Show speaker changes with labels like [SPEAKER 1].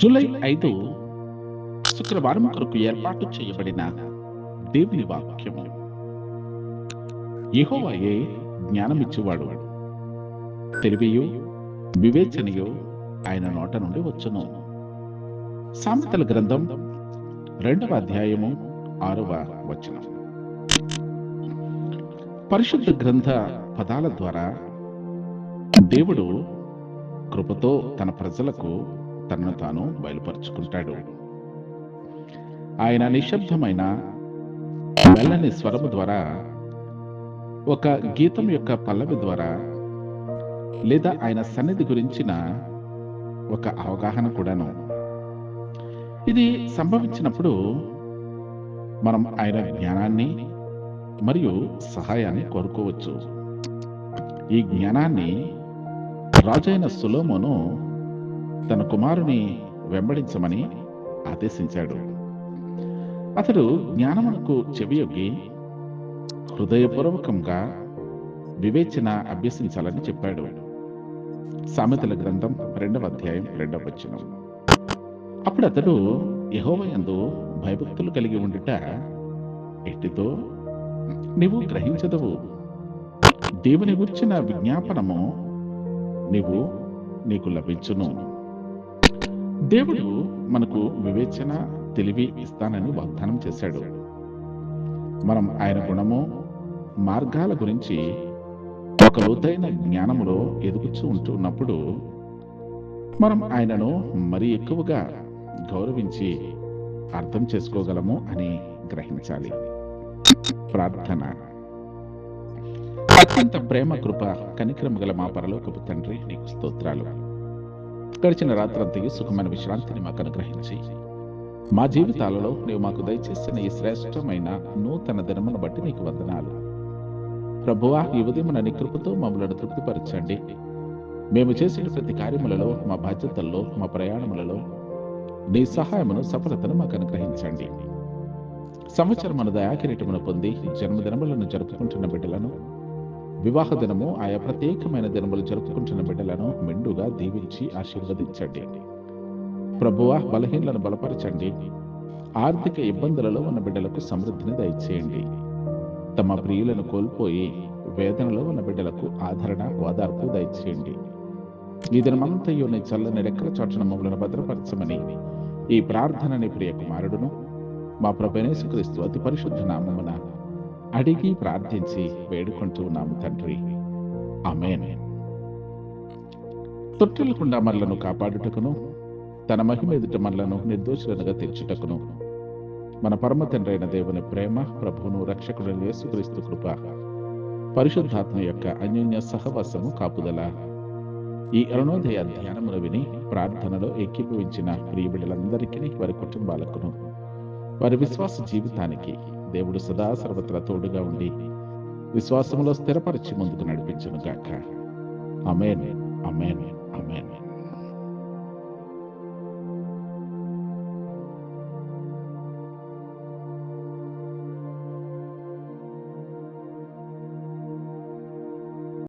[SPEAKER 1] July ఐదు శుక్రవారం కొరకు ఏర్పాటు చేయబడిన దేవుని వాక్యము యెహోవాయే జ్ఞానమిచ్చేవాడు. తెలివియు వివేచనయు ఆయన నోట నుండి వచ్చును. సామెతల గ్రంథం రెండవ అధ్యాయము ఆరవ వచనం. పరిశుద్ధ గ్రంథ పదాల ద్వారా దేవుడు కృపతో తన ప్రజలకు తనను తాను బయలుపరుచుకుంటాడు. ఆయన నిశ్శబ్దమైన మెల్లని స్వరము ద్వారా ఒక గీతం యొక్క పల్లవి ద్వారా లేదా ఆయన సన్నిధి గురించిన ఒక అవగాహన కూడాను. ఇది సంభవించినప్పుడు మనం ఆయన జ్ఞానాన్ని మరియు సహాయాన్ని కోరుకోవచ్చు. ఈ జ్ఞానాన్ని రాజైన సులోమును తన కుమారుని వెంబడించమని ఆదేశించాడు. అతడు జ్ఞానమునకు చెవియొగ్గి హృదయపూర్వకంగా వివేచన అభ్యసించాలని చెప్పాడు. సామెతల గ్రంథం రెండవ అధ్యాయం రెండవ వచనం. అప్పుడు అతడు యహోవయందు భయభక్తులు కలిగి ఉండుట ఎట్టితో? నీవు గ్రహించదవు. దేవుని గుర్చిన విజ్ఞాపనము నీవు నీకు లభించును. దేవుడు మనకు వివేచన తెలివి ఇస్తానని వాగ్దానం చేశాడు. మనం ఆయన గుణము మార్గాల గురించి ఒక లోతైన జ్ఞానములో ఎదుగుచూ ఉంటున్నప్పుడు మనం ఆయనను మరి ఎక్కువగా గౌరవించి అర్థం చేసుకోగలము అని గ్రహించాలి. ప్రార్థన. అత్యంత ప్రేమ కృప కనికరము గల మా పరలోకపు తండ్రి నీకు స్తోత్రాలు. గడిచిన రాత్రంతయు సుఖమైన విశ్రాంతిని మాకు అనుగ్రహించి మా జీవితాలలో నీవు మాకు దయచేసిన ఈ శ్రేష్టమైన నూతన దినమును బట్టి నీకు వందనాలు. ప్రభువా ఈ ఉదయం నీ కృపతో మమ్మలను తృప్తిపరచండి. మేము చేసిన ప్రతి కార్యములలో మా బాధ్యతల్లో మా ప్రయాణములలో నీ సహాయమును సఫలతను మాకు అనుగ్రహించండి సంవత్సరం మన దయాకిరీటమును పొంది జన్మదినములను జరుపుకుంటున్న బిడ్డలను వివాహ దినము ఆయా ప్రత్యేకమైన దినములు జరుపుకుంటున్న బిడ్డలను మెండుగా దీవించి ఆశీర్వదించండి. ప్రభువ బలహీనలను బలపరచండి. ఆర్థిక ఇబ్బందులలో ఉన్న బిడ్డలకు సమృద్ధిని దయచేయండి. తమ ప్రియులను కోల్పోయి వేదనలో ఉన్న బిడ్డలకు ఆదరణ ఓదార్పు దయచేయండి. ఈ దినమంతయు నీ చల్లని రెక్కల చోటన మమ్మలను భద్రపరచమని ఈ ప్రార్థనని ప్రియ కుమారుడును మా ప్రభనేసుక్రీస్తు అతి పరిశుద్ధ నామమున అడిగి ప్రార్థించి వేడుకుంటూ ఉన్నాము తండ్రి. ఆమెన్. తొట్టెలకుండా మనలను కాపాడుటకును తన మహిమ ఎదుట మనలను నిర్దోషులనుగా తెచ్చుటకును మన పరమ తండ్రి అయిన దేవుని ప్రేమ ప్రభువును రక్షకుడు యేసుక్రీస్తు కృప పరిశుద్ధాత్మ యొక్క అన్యోన్య సహవాసము కాపుదల. ఈ అరుణోదయ ధ్యానమును విని ప్రార్థనలో ఏకీభవించిన ప్రియ బిడ్డలందరికీ వారి కుటుంబాలకును వారి విశ్వాస జీవితానికి దేవుడు సదా సర్వత్రా తోడుగా ఉండి విశ్వాసంలో స్థిరపరిచి ముందుకు నడిపించను గాక. అమేన్ అమేన్ అమేన్